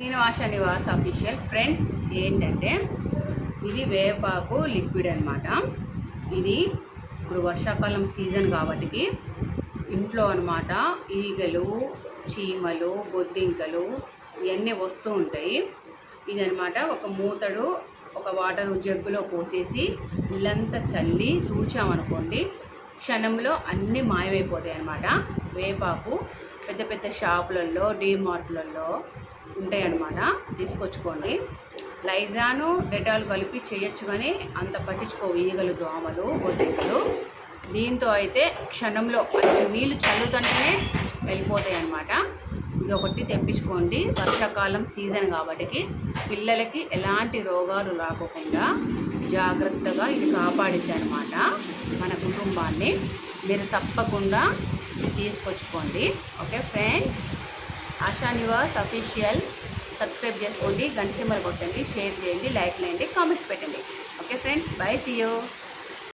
Srinivasa Nivas official friends ఏంటంటే ఇది వేపాకు లిక్విడ్ అనమాట ఇది ఇప్పుడు వర్షాకాలం సీజన్ కాబట్టి ఇంట్లో అనమాట ఈగలు చీమలు బొద్దింకలు ఇవన్నీ వస్తూ ఉంటాయి. ఇదనమాట ఒక మూతడు ఒక వాటర్ జగ్గులో పోసేసి ఇల్లంతా చల్లి తూడ్చామనుకోండి క్షణంలో అన్నీ మాయమైపోతాయి అన్నమాట వేపాకు పెద్ద పెద్ద షాపులలో డీమార్ట్లలో ఉంటాయి అన్నమాట తీసుకొచ్చుకోండి. లైజాను డెటాల్ కలిపి చేయొచ్చు కానీ అంత పట్టించుకో ఈగలు దోమలు బొద్దింకలు దీంతో అయితే క్షణంలో కొంచెం నీళ్ళు చల్లుతుంటేనే వెళ్ళిపోతాయి అన్నమాట ఇది ఒకటి తెప్పించుకోండి. వర్షాకాలం సీజన్ కాబట్టి పిల్లలకి ఎలాంటి రోగాలు రాకుండా జాగ్రత్తగా ఇది కాపాడిద్ది అనమాట మన కుటుంబాన్ని. మీరు తప్పకుండా ఇది తీసుకొచ్చుకోండి. Okay friend Asha Nivas official subscribe చేసుకోండి. గంట సింబల్ కొట్టండి. షేర్ చేయండి. లైక్ చేయండి. కామెంట్స్ పెట్టండి. Okay friends bye see you